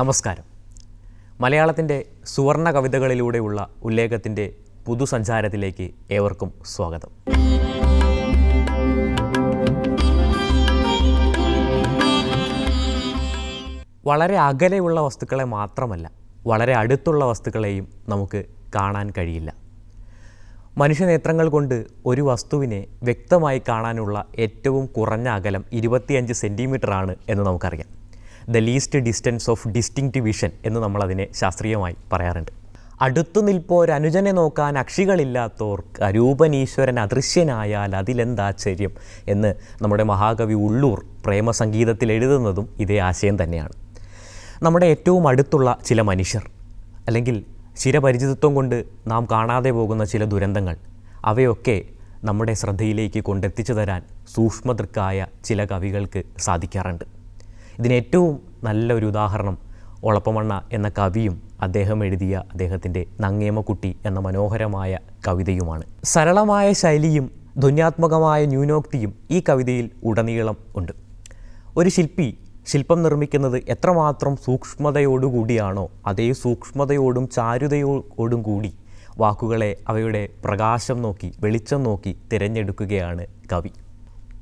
നമസ്കാരം. മലയാളത്തിന്റെ സുവർണ കവിതകളിലൂടെയുള്ള ഉല്ലേഖത്തിന്റെ പുതുസഞ്ചാരത്തിലേക്ക് ഏവർക്കും സ്വാഗതം. വളരെ അകലെയുള്ള വസ്തുക്കളെ മാത്രമല്ല വളരെ അടുത്തുള്ള വസ്തുക്കളെയും നമുക്ക് കാണാൻ കഴിയില്ല. മനുഷ്യനേത്രങ്ങൾ കൊണ്ട് ഒരു വസ്തുവിനെ വ്യക്തമായി കാണാനുള്ള ഏറ്റവും കുറഞ്ഞ അകലം ഇരുപത്തിയഞ്ച് സെന്റിമീറ്ററാണ് എന്ന് നമുക്കറിയാം. The least distance of distinct vision എന്ന് നമ്മളതിനെ ശാസ്ത്രീയമായി പറയാറുണ്ട്. അടുത്തു നിൽപ്പോരനുജനെ നോക്കാൻ അക്ഷികളില്ലാത്തോർ അരൂപനീശ്വരൻ അദൃശ്യനായാൽ അതിലെന്താശ്ചര്യം എന്ന് നമ്മുടെ മഹാകവി ഉള്ളൂർ പ്രേമസംഗീതത്തിൽ എഴുതുന്നതും ഇതേ ആശയം തന്നെയാണ്. നമ്മുടെ ഏറ്റവും അടുത്തുള്ള ചില മനുഷ്യർ അല്ലെങ്കിൽ ചിരപരിചിതത്വം കൊണ്ട് നാം കാണാതെ പോകുന്ന ചില ദുരന്തങ്ങൾ അവയൊക്കെ നമ്മുടെ ശ്രദ്ധയിലേക്ക് കൊണ്ടെത്തിച്ചു തരാൻ സൂക്ഷ്മതൃക്കായ ചില കവികൾക്ക് സാധിക്കാറുണ്ട്. ഇതിന് ഏറ്റവും നല്ലൊരു ഉദാഹരണം ഒളപ്പമണ്ണ എന്ന കവിയും അദ്ദേഹം എഴുതിയ അദ്ദേഹത്തിന്റെ നങ്ങേമക്കുട്ടി എന്ന മനോഹരമായ കവിതയുമാണ്. സരളമായ ശൈലിയും ധുന്യാത്മകമായ ന്യൂനോക്തിയും ഈ കവിതയിൽ ഉടനീളം ഉണ്ട്. ഒരു ശില്പി ശില്പം നിർമ്മിക്കുന്നത് എത്രമാത്രം സൂക്ഷ്മതയോടുകൂടിയാണോ അതേ സൂക്ഷ്മതയോടും ചാരുതയോടും കൂടി വാക്കുകളെ അവയുടെ പ്രകാശം നോക്കി വെളിച്ചം നോക്കി തിരഞ്ഞെടുക്കുകയാണ് കവി.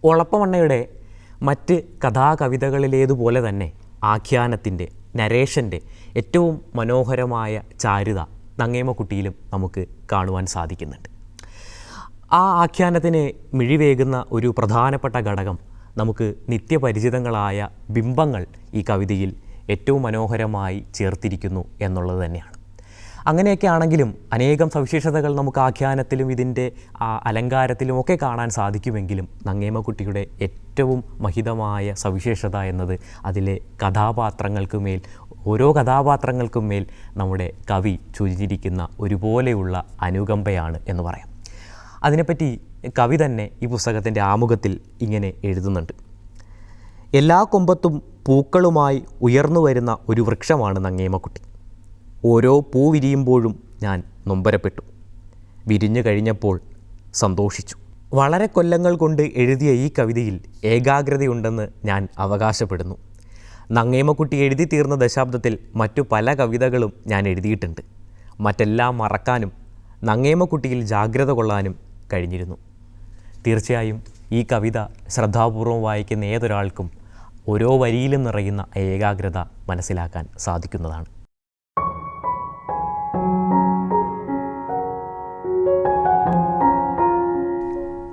ഒളപ്പമണ്ണയുടെ മറ്റ് കഥാകവിതകളിലേതുപോലെ തന്നെ ആഖ്യാനത്തിന്റെ നരേഷന്റെ ഏറ്റവും മനോഹരമായ ചാരുത നങ്ങേമക്കുട്ടിയിലും നമുക്ക് കാണുവാൻ സാധിക്കുന്നുണ്ട്. ആ ആഖ്യാനത്തിന് മിഴിവേകുന്ന ഒരു പ്രധാനപ്പെട്ട ഘടകം നമുക്ക് നിത്യപരിചിതങ്ങളായ ബിംബങ്ങൾ ഈ കവിതയിൽ ഏറ്റവും മനോഹരമായി ചേർത്തിരിക്കുന്നു എന്നുള്ളത് തന്നെയാണ്. അങ്ങനെയൊക്കെ ആണെങ്കിലും അനേകം സവിശേഷതകൾ നമുക്ക് ആഖ്യാനത്തിലും ഇതിന്റെ അലങ്കാരത്തിലും ഒക്കെ കാണാൻ സാധിക്കുമെങ്കിലും നങ്ങേമക്കുട്ടിയുടെ ഏറ്റവും മഹിതമായ സവിശേഷത എന്നത് അതിലെ കഥാപാത്രങ്ങൾക്ക് മേൽ ഓരോ കഥാപാത്രങ്ങൾക്കും മേൽ നമ്മുടെ കവി ചുരിഞ്ഞിരിക്കുന്ന ഒരുപോലെയുള്ള അനുകമ്പയാണ് എന്ന് പറയാം. അതിനെപ്പറ്റി കവി തന്നെ ഈ പുസ്തകത്തിന്റെ ആമുഖത്തിൽ ഇങ്ങനെ എഴുതുന്നുണ്ട്. എല്ലാ കൊമ്പത്തും പൂക്കളുമായി ഉയർന്നു വരുന്ന ഒരു വൃക്ഷമാണ് നങ്ങേമക്കുട്ടി. ഓരോ പൂ വിരിയുമ്പോഴും ഞാൻ നൊമ്പരപ്പെട്ടു. വിരിഞ്ഞു കഴിഞ്ഞപ്പോൾ സന്തോഷിച്ചു. വളരെ കൊല്ലങ്ങൾ കൊണ്ട് എഴുതിയ ഈ കവിതയിൽ ഏകാഗ്രതയുണ്ടെന്ന് ഞാൻ അവകാശപ്പെടുന്നു. നങ്ങേമക്കുട്ടി എഴുതി തീർന്ന ദശാബ്ദത്തിൽ മറ്റു പല കവിതകളും ഞാൻ എഴുതിയിട്ടുണ്ട്. മറ്റെല്ലാം മറക്കാനും നങ്ങേമക്കുട്ടിയിൽ ജാഗ്രത കൊള്ളാനും കഴിഞ്ഞിരുന്നു. തീർച്ചയായും ഈ കവിത ശ്രദ്ധാപൂർവം വായിക്കുന്ന ഏതൊരാൾക്കും ഓരോ വരിയിലും നിറയുന്ന ഏകാഗ്രത മനസ്സിലാക്കാൻ സാധിക്കുന്നതാണ്.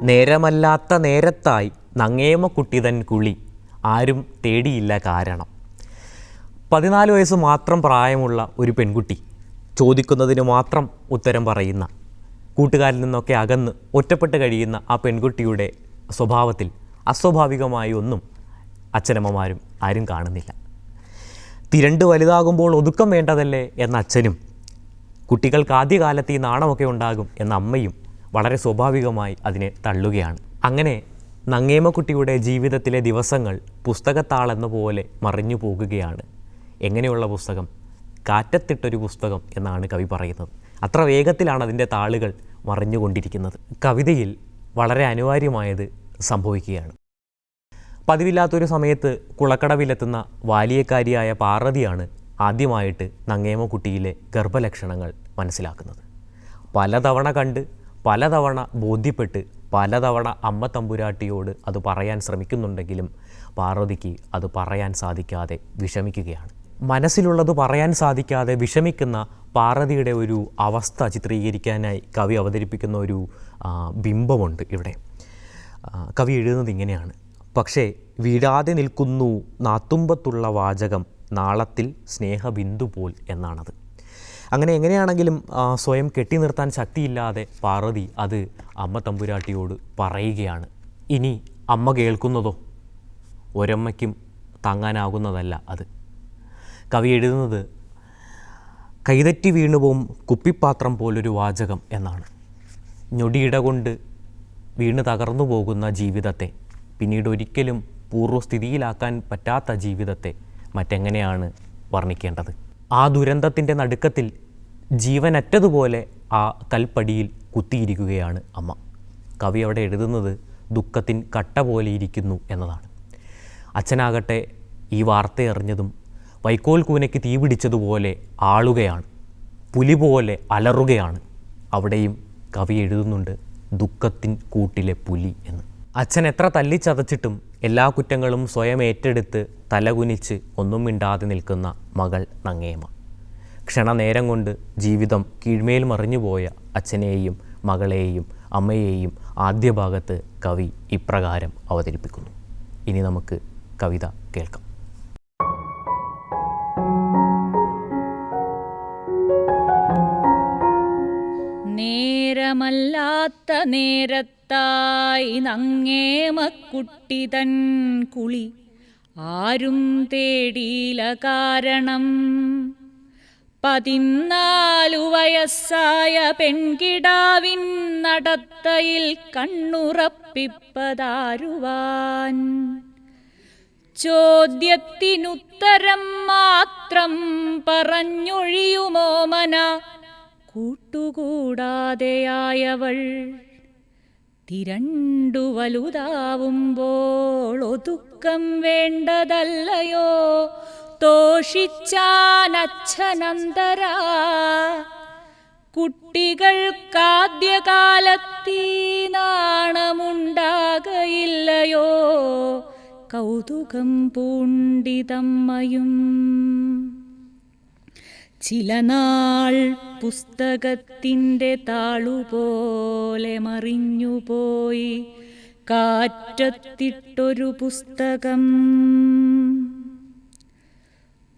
നേരമല്ലാത്ത നേരത്തായി നങ്ങേമക്കുട്ടിതൻ കുളി. ആരും തേടിയില്ല കാരണം. പതിനാല് വയസ്സ് മാത്രം പ്രായമുള്ള ഒരു പെൺകുട്ടി. ചോദിക്കുന്നതിന് മാത്രം ഉത്തരം പറയുന്ന. കൂട്ടുകാരിൽ നിന്നൊക്കെ അകന്ന് ഒറ്റപ്പെട്ട് കഴിയുന്ന ആ പെൺകുട്ടിയുടെ സ്വഭാവത്തിൽ അസ്വാഭാവികമായി ഒന്നും അച്ഛനമ്മമാരും ആരും കാണുന്നില്ല. തിരണ്ട് വലുതാകുമ്പോൾ ഒതുക്കം വേണ്ടതല്ലേ എന്ന അച്ഛനും കുട്ടികൾക്ക് ആദ്യകാലത്ത് ഈ നാണമൊക്കെ ഉണ്ടാകും എന്ന അമ്മയും വളരെ സ്വാഭാവികമായി അതിനെ തള്ളുകയാണ്. അങ്ങനെ നങ്ങേമക്കുട്ടിയുടെ ജീവിതത്തിലെ ദിവസങ്ങൾ പുസ്തകത്താളെന്ന പോലെ മറിഞ്ഞു പോകുകയാണ്. എങ്ങനെയുള്ള പുസ്തകം? കാറ്റത്തിട്ടൊരു പുസ്തകം എന്നാണ് കവി പറയുന്നത്. അത്ര വേഗത്തിലാണ് അതിന്റെ താളുകൾ മറിഞ്ഞുകൊണ്ടിരിക്കുന്നത്. കവിതയിൽ വളരെ അനിവാര്യമായത് സംഭവിക്കുകയാണ്. പതിവില്ലാത്തൊരു സമയത്ത് കുളക്കടവിലെത്തുന്ന വാലിയക്കാരിയായ പാർവതിയാണ് ആദ്യമായിട്ട് നങ്ങേമക്കുട്ടിയിലെ ഗർഭലക്ഷണങ്ങൾ മനസ്സിലാക്കുന്നത്. പലതവണ കണ്ട് പലതവണ ബോധ്യപ്പെട്ട് പലതവണ അമ്മ തമ്പുരാട്ടിയോട് അത് പറയാൻ ശ്രമിക്കുന്നുണ്ടെങ്കിലും പാർവതിക്ക് അത് പറയാൻ സാധിക്കാതെ വിഷമിക്കുകയാണ്. മനസ്സിലുള്ളത് പറയാൻ സാധിക്കാതെ വിഷമിക്കുന്ന പാർവതിയുടെ ഒരു അവസ്ഥ ചിത്രീകരിക്കാനായി കവി അവതരിപ്പിക്കുന്ന ഒരു ബിംബമുണ്ട് ഇവിടെ. കവി എഴുതുന്നത് ഇങ്ങനെയാണ്. പക്ഷേ വീഴാതെ നിൽക്കുന്നു നാത്തുമ്പത്തുള്ള വാചകം നാളത്തിൽ സ്നേഹബിന്ദു പോൽ എന്നാണത്. അങ്ങനെ എങ്ങനെയാണെങ്കിലും സ്വയം കെട്ടി നിർത്താൻ ശക്തിയില്ലാതെ പാർവതി അത് അമ്മ തമ്പുരാട്ടിയോട് പറയുകയാണ്. ഇനി അമ്മ കേൾക്കുന്നതോ? ഒരമ്മയ്ക്കും താങ്ങാനാകുന്നതല്ല അത്. കവി എഴുതുന്നത് കൈതറ്റി വീണുപോകും കുപ്പിപ്പാത്രം പോലൊരു വാചകം എന്നാണ്. ഞൊടിയിട കൊണ്ട് വീണ് തകർന്നു പോകുന്ന ജീവിതത്തെ പിന്നീട് ഒരിക്കലും പൂർവസ്ഥിതിയിലാക്കാൻ പറ്റാത്ത ജീവിതത്തെ മറ്റെങ്ങനെയാണ് വർണിക്കേണ്ടത്? ആ ദുരന്തത്തിന്റെ നടുക്കത്തിൽ ജീവനറ്റതുപോലെ ആ കൽപ്പടിയിൽ കുത്തിയിരിക്കുകയാണ് അമ്മ. കവി അവിടെ എഴുതുന്നത് ദുഃഖത്തിൻ കട്ട പോലെ ഇരിക്കുന്നു എന്നതാണ്. അച്ഛനാകട്ടെ ഈ വാർത്ത അറിഞ്ഞതും വൈക്കോൽ കൂനയ്ക്ക് തീ പിടിച്ചതുപോലെ ആളുകയാണ് പുലി പോലെ അലറുകയാണ് അവിടെയും കവി എഴുതുന്നുണ്ട് ദുഃഖത്തിൻ കൂട്ടിലെ പുലി എന്ന്. അച്ഛൻ എത്ര തല്ലിച്ചതച്ചിട്ടും എല്ലാ കുറ്റങ്ങളും സ്വയം ഏറ്റെടുത്ത് തലകുനിച്ച് ഒന്നും മിണ്ടാതെ നിൽക്കുന്ന മകൾ നങ്ങേമ. ക്ഷണനേരം കൊണ്ട് ജീവിതം കീഴ്മേൽ മറിഞ്ഞുപോയ അച്ഛനെയും മകളെയും അമ്മയെയും ആദ്യ ഭാഗത്ത് കവി ഇപ്രകാരം അവതരിപ്പിക്കുന്നു. ഇനി നമുക്ക് കവിത കേൾക്കാം. നേരമല്ലാത്ത നേരത്തായി നങ്ങേമക്കുട്ടി തൻ കുളി. ആരും തേടിയില കാരണം. പതിനാലു വയസ്സായ പെൺകിടാവിൻ നടത്തയിൽ കണ്ണുറപ്പിപ്പതാരുവാൻ. ചോദ്യത്തിനുത്തരം മാത്രം പറഞ്ഞൊഴിയുമോ പറഞ്ഞൊഴിയുമോമന കൂട്ടുകൂടാതെയായവൾ തിരണ്ടു വലുതാവുമ്പോൾ ഒതുക്കം വേണ്ടതല്ലയോ? തോഷിച്ചാനച്ഛനന്തരാ. കുട്ടികൾക്കാദ്യകാലത്തീ നാണമുണ്ടാകയില്ലയോ കൗതുകം പൂണ്ടിതമ്മയും. ചില നാൾ പുസ്തകത്തിന്റെ താളുപോലെ മറിഞ്ഞുപോയി കാറ്റത്തിട്ടൊരു പുസ്തകം.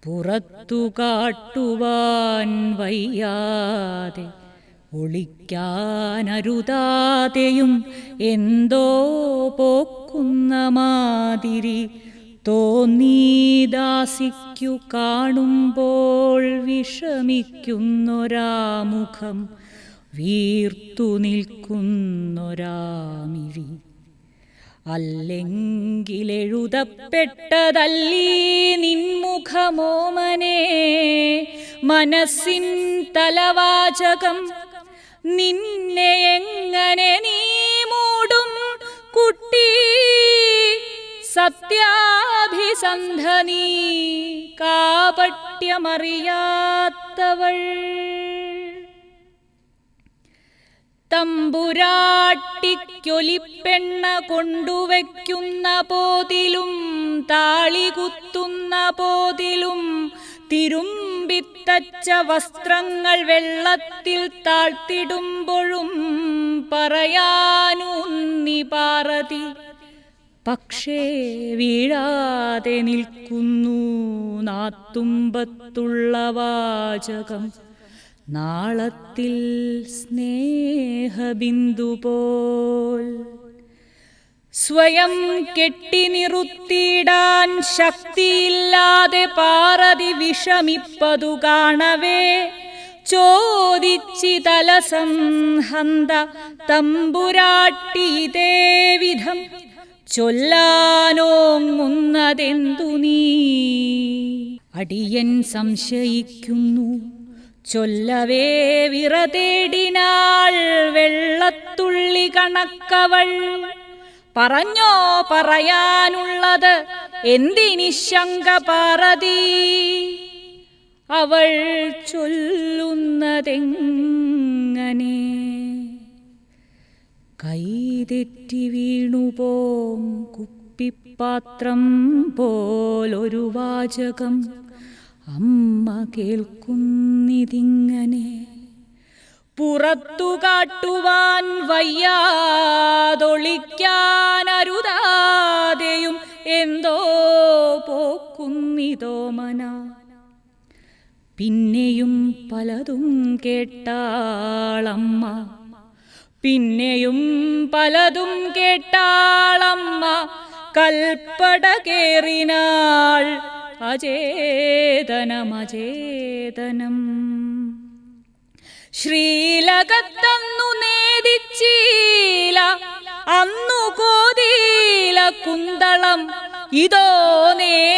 പുറത്തു കാട്ടുവാൻ വയ്യാതെ ഒളിക്കാനരുതാതെയും എന്തോ പോക്കുന്ന മാതിരി തോന്നീദാസിക്കു കാണുമ്പോൾ വിഷമിക്കുന്നൊരാമുഖം വീർത്തു നിൽക്കുന്നൊരാമിഴി അല്ലെങ്കിലെഴുതപ്പെട്ടതല്ലീ നിൻമുഖമോമനെ മനസ്സിൻ തലവാചകം നിന്നെ എങ്ങനെ നീ മൂടും കുട്ടി? സത്യാഭിസന്ധ നീ കാപട്യമറിയാത്തവൾ. തമ്പുരാട്ടിക്കൊലിപ്പെണ്ണ കൊണ്ടുവയ്ക്കുന്ന പോതിലും താളി കുത്തുന്ന പോതിലും തിരുമ്പിത്തച്ച വസ്ത്രങ്ങൾ വെള്ളത്തിൽ താഴ്ത്തിടുമ്പോഴും പറയാനുന്നി പാറതി. പക്ഷേ വീഴാതെ നിൽക്കുന്നു നാത്തുമ്പത്തുള്ള വാചകം. നാളത്തിൽ സ്നേഹബിന്ദു പോൽ സ്വയം കെട്ടി നിറുത്തിയിടാൻ ശക്തിയില്ലാതെ പാറതി വിഷമിപ്പതു കാണവേ. ചോദിച്ചിതലസംഹന്ത തമ്പുരാട്ടി ഇതേ വിധം ചൊല്ലാനോങ്ങുന്നതെന്തു നീ അടിയൻ സംശയിക്കുന്നു. ചൊല്ലവേ വിറ തേടിനാൾ വെള്ളത്തുള്ളി കണക്കവൾ. പറഞ്ഞോ പറയാനുള്ളത് എന്തിനി ശങ്ക പാറതി? അവൾ ചൊല്ലുന്നതെങ്ങനെ? കൈതെറ്റി വീണുപോം കുപ്പിപ്പാത്രം പോലൊരു വാചകം. അമ്മ കേൾക്കുന്നിതിങ്ങനെ. പുറത്തു കാട്ടുവാൻ വയ്യാതൊളിക്കാനരുതാതെയും എന്തോ പോക്കുന്നിതോ മന. പിന്നെയും പലതും കേട്ടാളമ്മ. പിന്നെയും പലതും കേട്ടാളമ്മ കൽപ്പട കേറിനാൾ അചേതനമചേതനം ശ്രീലകത്തന്നു നേദിച്ചീല അന്നു കോതീല കുന്തളം. ഇതോ നേദിച്ചതിൻ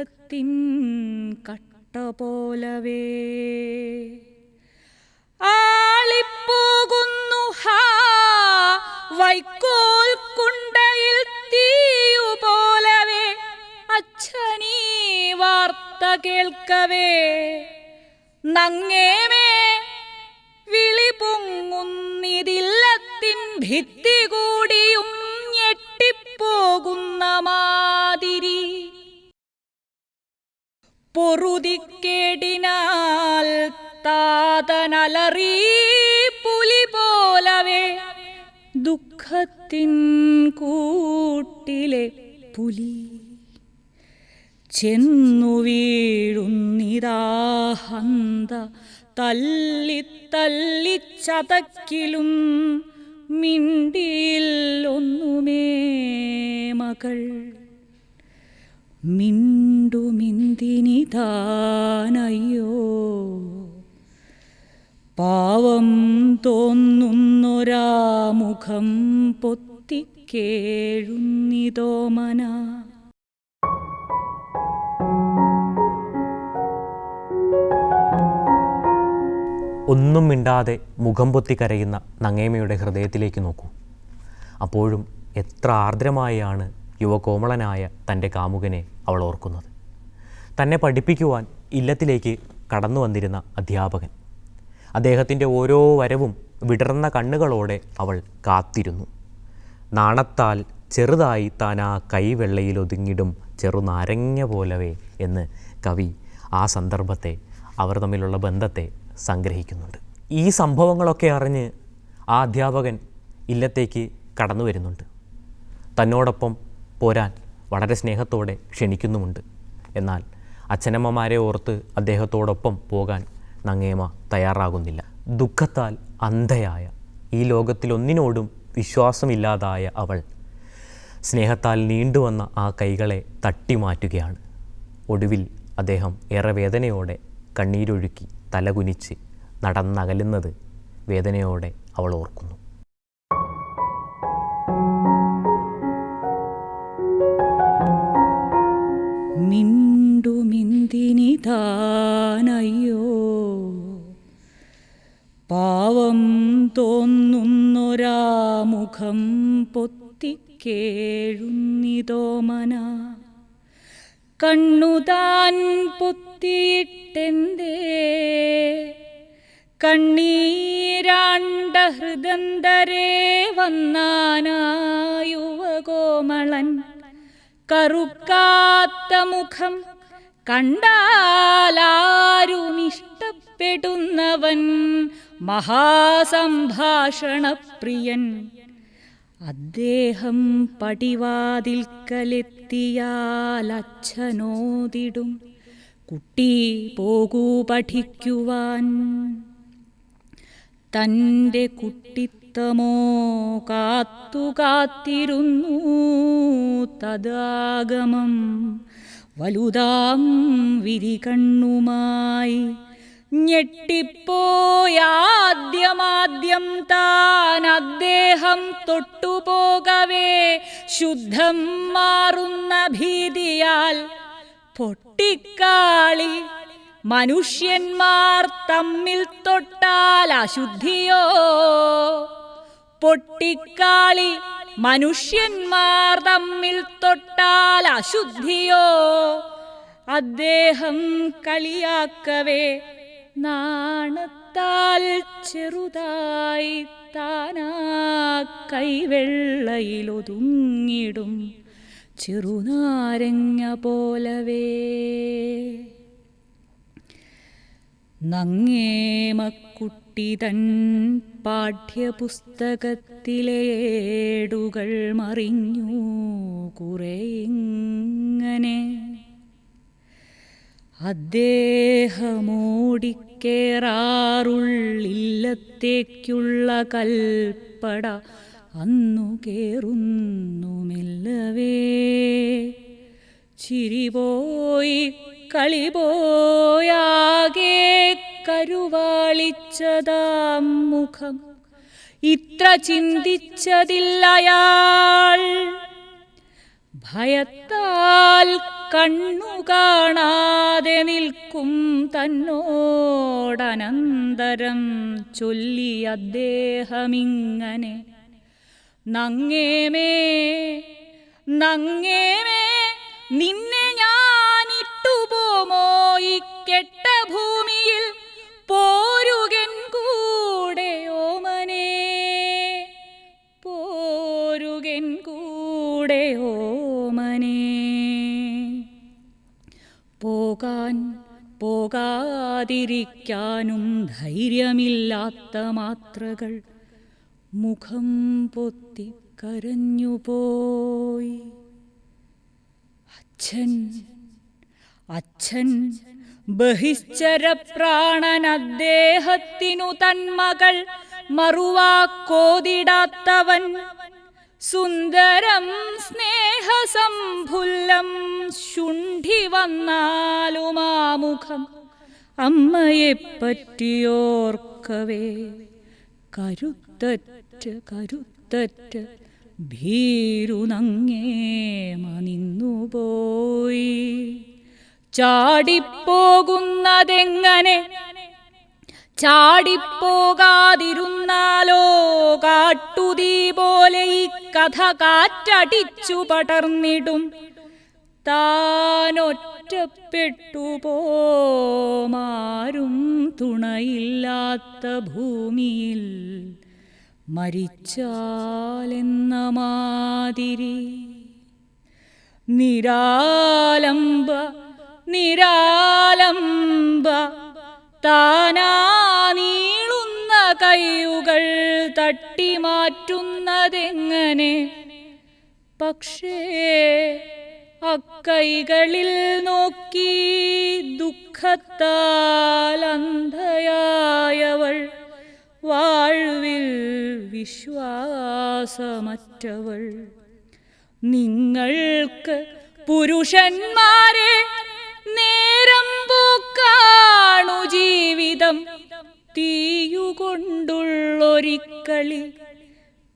ദുഃഖത്തിൻ കട്ട പോലവേ. ആളിപ്പോകുന്നു ഹാ വൈക്കോൽ കുണ്ടയിൽ തീയു പോലവേ. അച്ഛനീ വാർത്ത കേൾക്കവേ. നങ്ങേമേ വിളി പൊങ്ങുന്നിതില്ലത്തിൻ ഭിത്തി കൂടിയും ഞെട്ടിപ്പോകുന്ന മാതിരി. പൊറുതിക്കേടിനാൽ താതനലറി പുലി പോലവേ. ദുഃഖത്തിൻ കൂട്ടിലെ പുലി ചെന്നു വീഴുന്നിതാഹന്ത തല്ലി തല്ലി ചതക്കിലും മിണ്ടിയില്ലൊന്നുമേ മകൾ. മിണ്ടുമിന്തിനിതാനയ്യോ? പാവം തോന്നുന്നൊരാ മുഖം പൊത്തിക്കേഴുന്നിതോ മന ഒന്നും മിണ്ടാതെ മുഖം പൊത്തി കരയുന്ന നങ്ങേമയുടെ ഹൃദയത്തിലേക്ക് നോക്കൂ. അപ്പോഴും എത്ര ആർദ്രമായാണ് യുവകോമളനായ തന്റെ കാമുകനെ അവൾ ഓർക്കുന്നത്. തന്നെ പഠിപ്പിക്കുവാൻ ഇല്ലത്തിലേക്ക് കടന്നു വന്നിരുന്ന അധ്യാപകൻ. അദ്ദേഹത്തിന്റെ ഓരോ വരവും വിടർന്ന കണ്ണുകളോടെ അവൾ കാത്തിരുന്നു. നാണത്താൽ ചെറുതായി താൻ ആ കൈവെള്ളയിൽ ഒതുങ്ങിടും ചെറുനാരങ്ങ പോലവേ എന്ന് കവി ആ സന്ദർഭത്തെ അവർ തമ്മിലുള്ള ബന്ധത്തെ സംഗ്രഹിക്കുന്നുണ്ട്. ഈ സംഭവങ്ങളൊക്കെ അറിഞ്ഞ് ആ അധ്യാപകൻ ഇല്ലത്തേക്ക് കടന്നു വരുന്നുണ്ട്. തന്നോടൊപ്പം പോരാൻ വളരെ സ്നേഹത്തോടെ ക്ഷണിക്കുന്നുമുണ്ട്. എന്നാൽ അച്ഛനമ്മമാരെ ഓർത്ത് അദ്ദേഹത്തോടൊപ്പം പോകാൻ നങ്ങേമ തയ്യാറാകുന്നില്ല. ദുഃഖത്താൽ അന്ധയായ ഈ ലോകത്തിലൊന്നിനോടും വിശ്വാസമില്ലാതായ അവൾ സ്നേഹത്താൽ നീണ്ടുവന്ന ആ കൈകളെ തട്ടിമാറ്റുകയാണ്. ഒടുവിൽ അദ്ദേഹം ഏറെ വേദനയോടെ കണ്ണീരൊഴുക്കി തലകുനിച്ച് നടന്നകലുന്നത് വേദനയോടെ അവൾ ഓർക്കുന്നു. മിണ്ടുമിന്തിനിതാനയ്യോ പാവം തോന്നുന്നൊരാ മുഖം പൊത്തിക്കേഴുന്നിതോ മന. കണ്ണുതാൻ പൊത്തിയിട്ടെന്തേ? കണ്ണീരാണ്ട ഹൃദന്തരേ വന്നാനായുവകോമളൻ കറുക്കാത്ത മുഖം കണ്ടാലാരുമിഷ്ടപ്പെടുന്നവൻ മഹാസംഭാഷണപ്രിയൻ. അദ്ദേഹം പടിവാതിൽക്കലെത്തിയാൽ അച്ഛനോതിടും കുട്ടി പോകൂ പഠിക്കുവാൻ തന്റെ കുട്ടിത്തമോ കാത്തു കാത്തിരുന്നു തദാഗമം. വലുതാം വിരികണ്ണുമായി ഞെട്ടിപ്പോയാദ്യമാദ്യം താൻ അദ്ദേഹം തൊട്ടുപോകവേ. ശുദ്ധം മാറുന്ന ഭീതിയാൽ പൊട്ടിക്കാളി മനുഷ്യന്മാർ തമ്മിൽ തൊട്ടാൽ അശുദ്ധിയോ? പൊട്ടിക്കാളി മനുഷ്യന്മാർ തമ്മിൽ തൊട്ടാൽ അശുദ്ധിയോ? അദ്ദേഹം കളിയാക്കവേ നാണത്താൽ ചെറുതായി താനാ കൈവെള്ളയിലൊതുങ്ങിടും ചെറുനാരങ്ങ പോലവേ. നങ്ങേമക്കുട്ടി തൻ പാഠ്യപുസ്തകത്തിലേടുകൾ മറിഞ്ഞു കുറേങ്ങനെ അദ്ദേഹമോടിക്കേറാറുള്ളില്ലത്തേക്കുള്ള കൽപ്പട അന്നു കേറുന്നു മെല്ലവേ ചിരിപോയി കളി പോയാകെ കരുവാളിച്ചതാം മുഖം. ഇത്ര ചിന്തിച്ചതില്ലയാൾ. ഭയത്താൽ കണ്ണു കാണാതെ നിൽക്കും തന്നോടനന്തരം ചൊല്ലി അദ്ദേഹമിങ്ങനെ. നങ്ങേമേ നങ്ങേമേ നിന്നെ ഇട്ടുപോമോ ഇക്കെട്ട കെട്ട ഭൂമിയിൽ? പോരുകൻ കൂടെ ഓമനേ പോരുകൻ കൂടെ ഓമനേ. പോകാൻ പോകാതിരിക്കാനും ധൈര്യമില്ലാത്ത മാത്രകൾ മുഖം പൊത്തി കരഞ്ഞുപോയി. അച്ഛൻ അച്ഛൻ ബഹിശ്ചരപ്രാണൻ അദ്ദേഹത്തിനു തന്മകൾ മറുവാക്കോതിടാത്തവൻ സുന്ദരം സ്നേഹസംഭുല്ലം ശുണ്ഠി വന്നാലുമാമുഖം അമ്മയെപ്പറ്റിയോർക്കവേ കരുത്തറ്റ് കരുത്തറ്റ് ഭീരുനങ്ങേ നിന്നുപോയി. ചാടിപ്പോകുന്നതെങ്ങനെ? ചാടിപ്പോകാതിരുന്നാലോ കാട്ടുതീ പോലെ ഈ കഥ കാറ്റടിച്ചു പടർന്നിടും. താനൊറ്റപ്പെട്ടു പോമാരും തുണയില്ലാത്ത ഭൂമിയിൽ മരിച്ചാലെന്ന മാതിരി നിരാലംബ നിരാലംബ. താനാ നീളുന്ന കൈയുകൾ തട്ടിമാറ്റുന്നതെങ്ങനെ പക്ഷേ അക്കൈകളിൽ നോക്കി ദുഃഖത്താൽ അന്ധയായവൾ. വാഴ്വിൽ വിശ്വാസമറ്റവൾ. നിങ്ങൾക്ക് പുരുഷന്മാരെ നേരം പോക്കാണു ജീവിതം. തീയുകൊണ്ടുള്ളൊരിക്കളി.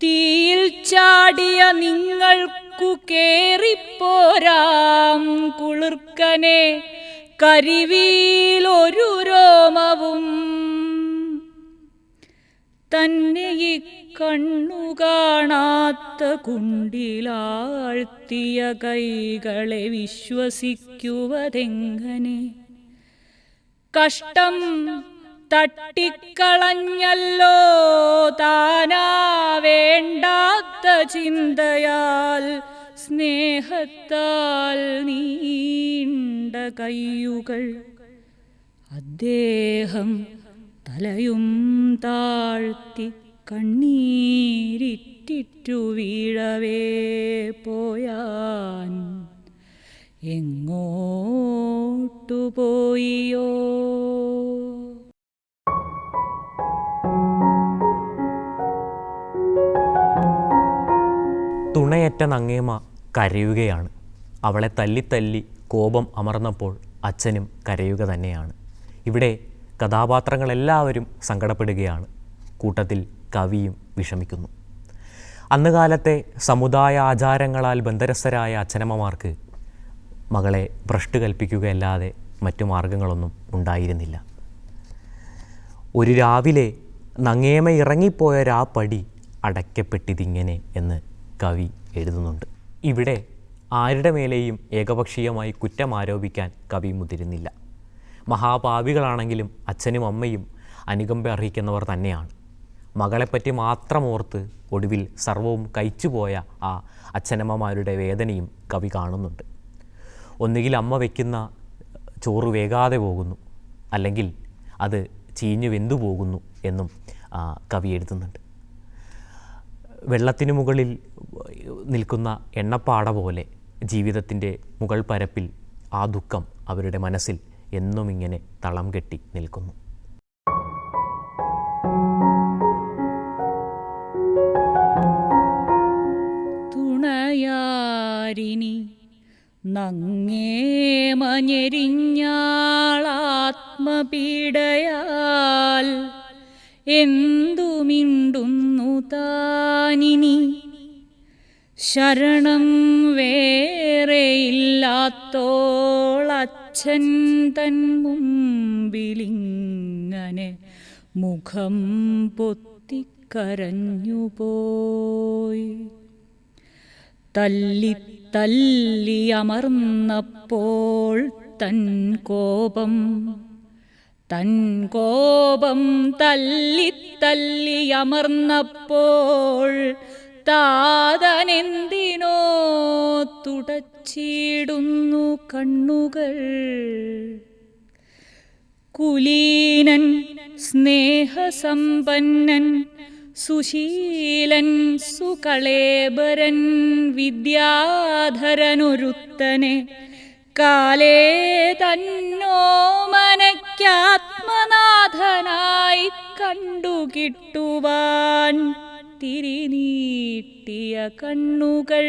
തീയിൽ ചാടിയ നിങ്ങൾക്കു കേറിപ്പോരാം കുളിർക്കനെ. കരിവീലൊരു രോമവും തന്നെ ഈ കണ്ണു കാണാത്ത കുണ്ടിലാഴ്ത്തിയ കൈകളെ വിശ്വസിക്കുവതെങ്ങനെ? കഷ്ടം തട്ടിക്കളഞ്ഞല്ലോ താനാ വേണ്ടാത്ത ചിന്തയാൽ സ്നേഹത്താൽ നീണ്ട കയ്യുകൾ. അദ്ദേഹം തലയും താഴ്ത്തി കണ്ണീരിറ്റിറ്റു വീഴവേ പോയാൻ. എങ്ങോട്ടു പോയിയോ? തുണയറ്റ നങ്ങേമ കരയുകയാണ്. അവളെ തല്ലിത്തല്ലി കോപം അമർന്നപ്പോൾ അച്ഛനും കരയുക തന്നെയാണ്. ഇവിടെ കഥാപാത്രങ്ങളെല്ലാവരും സങ്കടപ്പെടുകയാണ്. കൂട്ടത്തിൽ കവിയും വിഷമിക്കുന്നു. അന്നുകാലത്തെ സമുദായ ആചാരങ്ങളാൽ ബന്ധരസ്ഥരായ അച്ഛനമ്മമാർക്ക് മകളെ ഭ്രഷ്ട് കൽപ്പിക്കുകയല്ലാതെ മറ്റു മാർഗങ്ങളൊന്നും ഉണ്ടായിരുന്നില്ല. ഒരു രാവിലെ നങ്ങേമ ഇറങ്ങിപ്പോയ പടി അടയ്ക്കപ്പെട്ടിതിങ്ങനെ എന്ന് കവി എഴുതുന്നുണ്ട്. ഇവിടെ ആരുടെ മേലെയും ഏകപക്ഷീയമായി കുറ്റം ആരോപിക്കാൻ കവി മുതിരുന്നില്ല. മഹാപാപികളാണെങ്കിലും അച്ഛനും അമ്മയും അനുകമ്പ അർഹിക്കുന്നവർ തന്നെയാണ്. മകളെപ്പറ്റി മാത്രം ഓർത്ത് ഒടുവിൽ സർവവും കഴിച്ചുപോയ ആ അച്ഛനമ്മമാരുടെ വേദനയും കവി കാണുന്നുണ്ട്. ഒന്നുകിൽ അമ്മ വയ്ക്കുന്ന ചോറ് വേകാതെ പോകുന്നു അല്ലെങ്കിൽ അത് ചീഞ്ഞു വെന്തു പോകുന്നു എന്നും കവി എഴുതുന്നുണ്ട്. വെള്ളത്തിനു മുകളിൽ നിൽക്കുന്ന എണ്ണപ്പാട പോലെ ജീവിതത്തിന്റെ മുകൾ പരപ്പിൽ ആ ദുഃഖം അവരുടെ മനസ്സിൽ എന്നും ഇങ്ങനെ തളം കെട്ടി നിൽക്കുന്നു. തുണയാരിനി നങ്ങേമഞ്ഞെരിഞ്ഞാളാത്മപീഡയാൽ എന്തുമിണ്ടുന്നു താനിനി? ശരണം വേറെ വേറെയില്ലാത്തോളച്ഛൻ തൻ മുമ്പിലിങ്ങനെ മുഖം പൊത്തിക്കരഞ്ഞുപോയി. തല്ലി തല്ലി അമർന്നപ്പോൾ തൻ കോപം തൻ കോപം തല്ലി തല്ലി അമർന്നപ്പോൾ താതനെന്തിനോ തുടച്ചിടുന്നു കണ്ണുകൾ. കുലീനൻ സ്നേഹസമ്പന്നൻ സുശീലൻ സുകളേബരൻ വിദ്യാധരനൊരുത്തനെ. കാലേ തന്നോ മനക്കാത്മനാഥനായി കണ്ടുകിട്ടുവാൻ തിരിനീട്ടിയ കണ്ണുകൾ.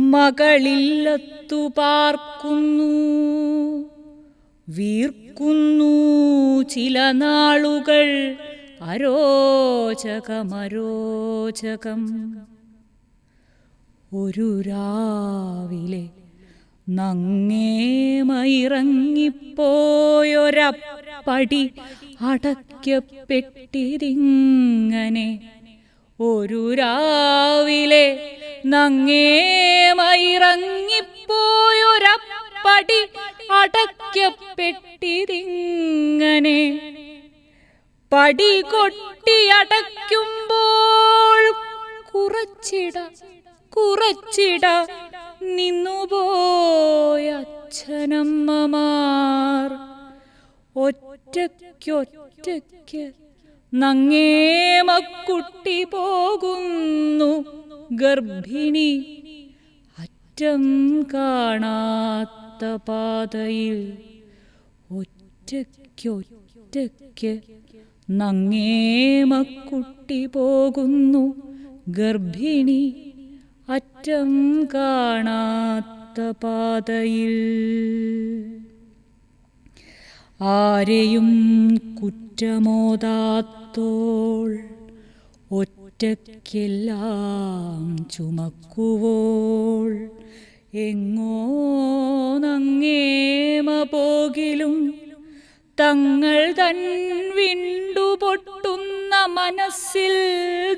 മകളില്ലത്തു പാർക്കുന്നു വീർക്കുന്നു ചില നാളുകൾ അരോചകമരോചകം. ഒരു രാവിലെ നങ്ങേമയിറങ്ങിപ്പോയൊരപ്പടി അടയ്ക്കപ്പെട്ടിരിങ്ങനെ ഒരു രാവിലെ നങ്ങേമയിറങ്ങിപ്പോയൊരപ്പടി അടയ്ക്കപ്പെട്ടിരിങ്ങനെ പടി കൊട്ടിയടയ്ക്കുമ്പോൾ കുറച്ചിട കുറച്ചിട നിന്നുപോയ അച്ഛനമ്മമാർ. ഒറ്റയ്ക്കൊറ്റയ്ക്ക് നങ്ങേമക്കുട്ടി പോകുന്നു. ഗർഭിണി അറ്റം കാണാത്ത പാതയിൽ ഒറ്റയ്ക്കൊറ്റയ്ക്ക് നങ്ങേമക്കുട്ടി പോകുന്നു. ഗർഭിണി അറ്റം കാണാത്ത പാതയിൽ ആരെയും കുറ്റമോതാത്തോൾ ഒറ്റയ്ക്കെല്ലാം ചുമക്കുവോൾ. എങ്ങോ നങ്ങേമ പോകിലും തങ്ങൾ തൻ വിണ്ടുപൊട്ടുന്ന മനസ്സിൽ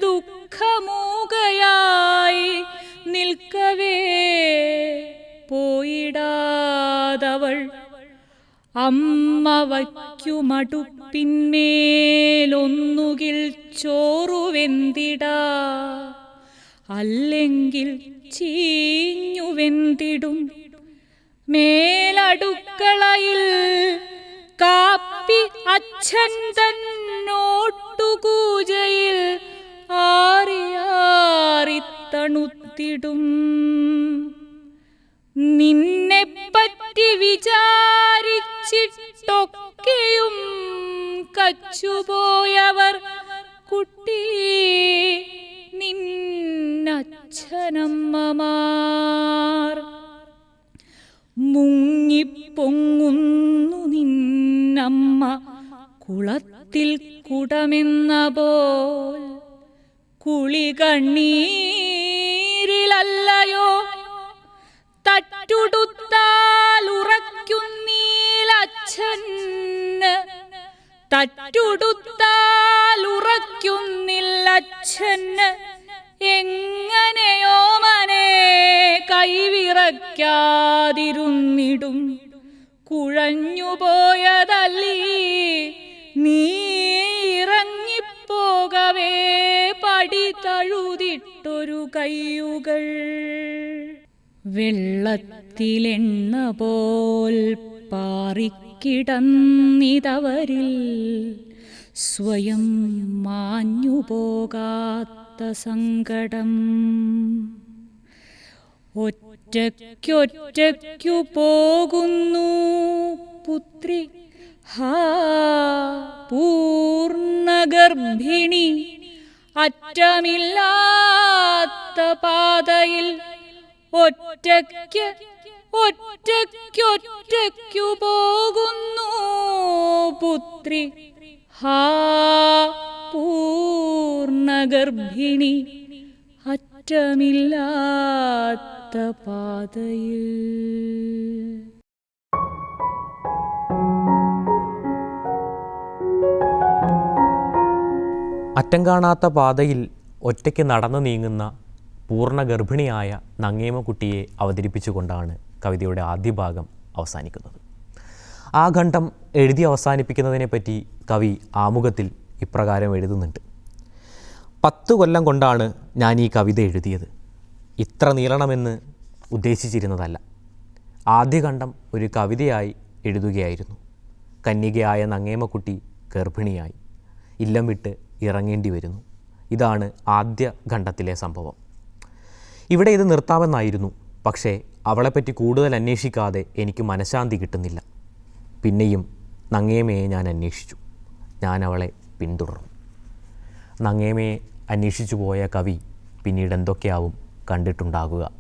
ദുഃഖമൂകയായി നിൽക്കവേ പോയിടാതവൾ. അമ്മ വയ്ക്കുമടുപ്പിന്മേലൊന്നുകിൽ ചോറുവെന്തിടാ? അല്ലെങ്കിൽ ചീഞ്ഞുവെന്തിടും? മേലടുക്കളയിൽ കാപ്പി അച്ഛൻ തന്നോട്ടുകൂജയിൽ ആറിയാറിത്തണുത്തിടും. നിന്നെപ്പറ്റി വിചാരിച്ചിട്ടൊക്കെയും കച്ചുപോയവർ കുട്ടി നിന്നച്ഛനമ്മമാർ മുങ്ങിപ്പൊങ്ങുന്നു നിന്നമ്മ കുളത്തിൽ കുടമെന്ന പോൽ കുളി കണ്ണീരിലല്ലയോ തട്ടുടുത്താൽ ഉറയ്ക്കുന്നീലച്ഛന് തട്ടുടുത്താൽ ഉറയ്ക്കുന്നില്ലച്ഛന് എങ്ങനെയോ മനെ കൈവിറയ്ക്കാതിരുന്നിടും. കുഴഞ്ഞുപോയതല്ലീ നീ ഇറങ്ങിപ്പോകവേ പടി തഴുതിട്ടൊരു കയ്യുകൾ. വെള്ളത്തിലെണ്ണ പോൽ പാറിക്കിടന്നിതവരിൽ സ്വയം മാഞ്ഞുപോകാത്ത സങ്കടം. ഒറ്റയ്ക്കൊറ്റയ്ക്കു പോകുന്നു പുത്രി. ഹാ പൂർണഗർഭിണി. അറ്റമില്ലാത്ത പാതയിൽ ഒറ്റയ്ക്ക് ഒറ്റയ്ക്കൊറ്റയ്ക്കു പോകുന്നു പുത്രി. ഹാ പൂർണഗർഭിണി. അറ്റമില്ലാത്ത പാതയിൽ. അറ്റം കാണാത്ത പാതയിൽ ഒറ്റയ്ക്ക് നടന്നു നീങ്ങുന്ന പൂർണ ഗർഭിണിയായ നങ്ങേമക്കുട്ടിയെ അവതരിപ്പിച്ചുകൊണ്ടാണ് കവിതയുടെ ആദ്യ ഭാഗം അവസാനിക്കുന്നത്. ആ ഖണ്ഡം എഴുതി അവസാനിപ്പിക്കുന്നതിനെപ്പറ്റി കവി ആമുഖത്തിൽ ഇപ്രകാരം എഴുതുന്നുണ്ട്. പത്ത് കൊല്ലം കൊണ്ടാണ് ഞാൻ ഈ കവിത എഴുതിയത്. ഇത്ര നീളണമെന്ന് ഉദ്ദേശിച്ചിരുന്നതല്ല. ആദ്യ ഖണ്ഡം ഒരു കവിതയായി എഴുതുകയായിരുന്നു. കന്യകയായ നങ്ങേമക്കുട്ടി ഗർഭിണിയായി. ഇല്ലം വിട്ട് ഇറങ്ങേണ്ടി വരുന്നു. ഇതാണ് ആദ്യ ഖണ്ഡത്തിലെ സംഭവം. ഇവിടെ ഇത് നിർത്താമെന്നായിരുന്നു. പക്ഷേ അവളെപ്പറ്റി കൂടുതൽ അന്വേഷിക്കാതെ എനിക്ക് മനഃശാന്തി കിട്ടുന്നില്ല. പിന്നെയും നങ്ങേമയെ ഞാൻ അന്വേഷിച്ചു. ഞാൻ അവളെ പിന്തുടർന്നു. നങ്ങേമയെ അന്വേഷിച്ചു പോയ കവി പിന്നീട് എന്തൊക്കെയാവും കണ്ടിട്ടുണ്ടാകുക.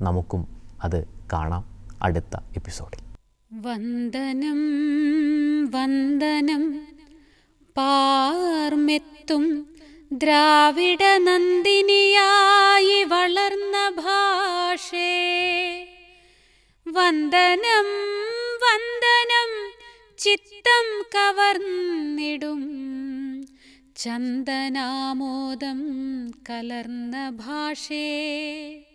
നമുക്കും അത് കാണാം അടുത്ത എപ്പിസോഡിൽ. വന്ദനം വന്ദനം പാർമെത്തും ദ്രാവിഡ നന്ദിനിയായി വളർന്ന ഭാഷേ. വന്ദനം വന്ദനം ചിത്തം കവർന്നിടും. ചന്ദനാമോദം കലർന്ന ഭാഷേ.